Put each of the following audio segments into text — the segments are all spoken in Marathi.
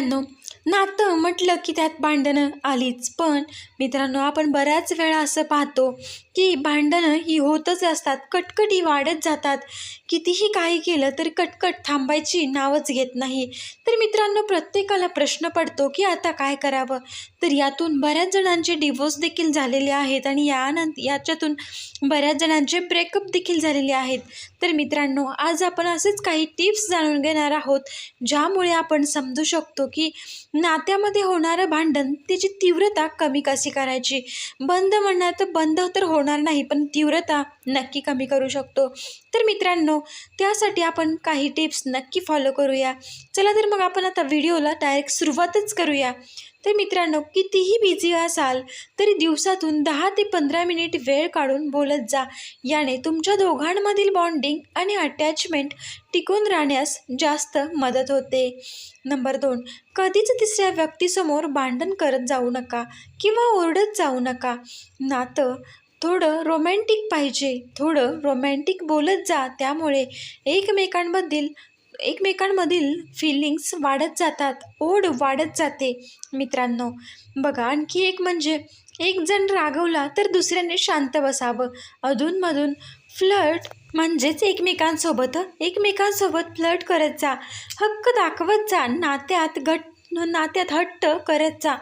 मित्रांनो नातं म्हटलं की त्यात भांडणं आलीच. पण मित्रांनो आपण बऱ्याच वेळा असं पाहतो की भांडणं ही होतच असतात कटकटी वाढत जातात. कितीही काही केलं तरी कटकट थांबायची नावच घेत नाही. तर मित्रांनो प्रत्येकाला प्रश्न पडतो की आता काय करावं? तर यातून बऱ्याच जणांचे डिवोर्स देखील झालेले आहेत आणि यानंतर याच्यातून बऱ्याच जणांचे ब्रेकअप देखील झालेले आहेत. तर मित्रांनो आज आपण असेच काही टिप्स जाणून घेणार आहोत ज्यामुळे आपण समजू शकतो की नात्यामध्ये होणारं भांडण त्याची तीव्रता कमी कशी करायची? बंद म्हणणार तर बंद तर होणार नाही पण तीव्रता नक्की कमी करू शकतो. तर मित्रांनो त्यासाठी आपण काही टिप्स नक्की फॉलो करूया. चला तर मग आपण आता व्हिडिओला डायरेक्ट सुरुवातच करूया. तर मित्रांनो कितीही बिझी असाल तरी दिवसातून दहा ते पंधरा मिनिट वेळ काढून बोलत जा. याने तुमच्या दोघांमधील बॉन्डिंग आणि अटॅचमेंट टिकून राहण्यास जास्त मदत होते. नंबर दोन कधीच तिसऱ्या व्यक्तीसमोर भांडण करत जाऊ नका किंवा ओरडत जाऊ नका. नातं थोडं रोमॅन्टिक पाहिजे. थोडं रोमॅन्टिक बोलत जा. त्यामुळे एकमेकांमधील एकमेकांमधील फिलिंग्स वाढत जातात ओढ वाढत जाते मित्रांनो. बघा आणखी एक म्हणजे एक जण रागवला तर दुसऱ्याने शांत बसावं. अधूनमधून फ्लर्ट म्हणजेच एकमेकांसोबत एकमेकांसोबत फ्लर्ट करत जा. हक्क दाखवत जा नात्यात घट नात्यात हट्ट करत जा.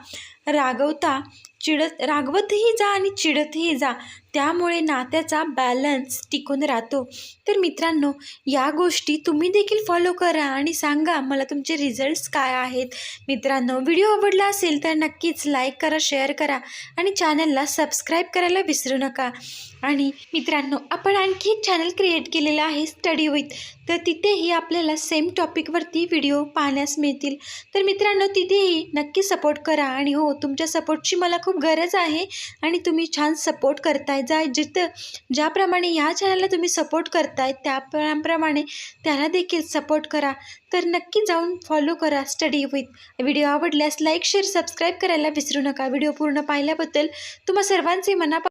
रागवता चिडत रागवतही जा आणि चिडतही जा. त्यामुळे नात्याचा बॅलन्स टिकून राहतो. तर मित्रांनो या गोष्टी तुम्ही देखील फॉलो करा आणि सांगा मला तुमचे रिझल्ट्स काय आहेत. मित्रांनो व्हिडिओ आवडला असेल तर नक्कीच लाईक करा शेअर करा आणि चॅनलला सबस्क्राईब करायला विसरू नका. आणि मित्रांनो आपण आणखी एक चॅनल क्रिएट केलेलं आहे स्टडी विथ तर तिथेही आपल्याला सेम टॉपिकवरती व्हिडिओ पाहण्यास मिळतील. तर मित्रांनो तिथेही नक्की सपोर्ट करा. आणि हो तुमच्या सपोर्टची मला खूप गरज आहे आणि तुम्ही छान सपोर्ट करताय. जा जिथं ज्याप्रमाणे या चॅनलला तुम्ही सपोर्ट करताय त्याप्रमाणे त्याला देखील सपोर्ट करा. तर नक्की जाऊन फॉलो करा स्टडी विथ व्हिडिओ आवडल्यास लाईक शेअर सबस्क्राईब करायला विसरू नका. व्हिडिओ पूर्ण पाहिल्याबद्दल तुम्हा सर्वांचे मनापा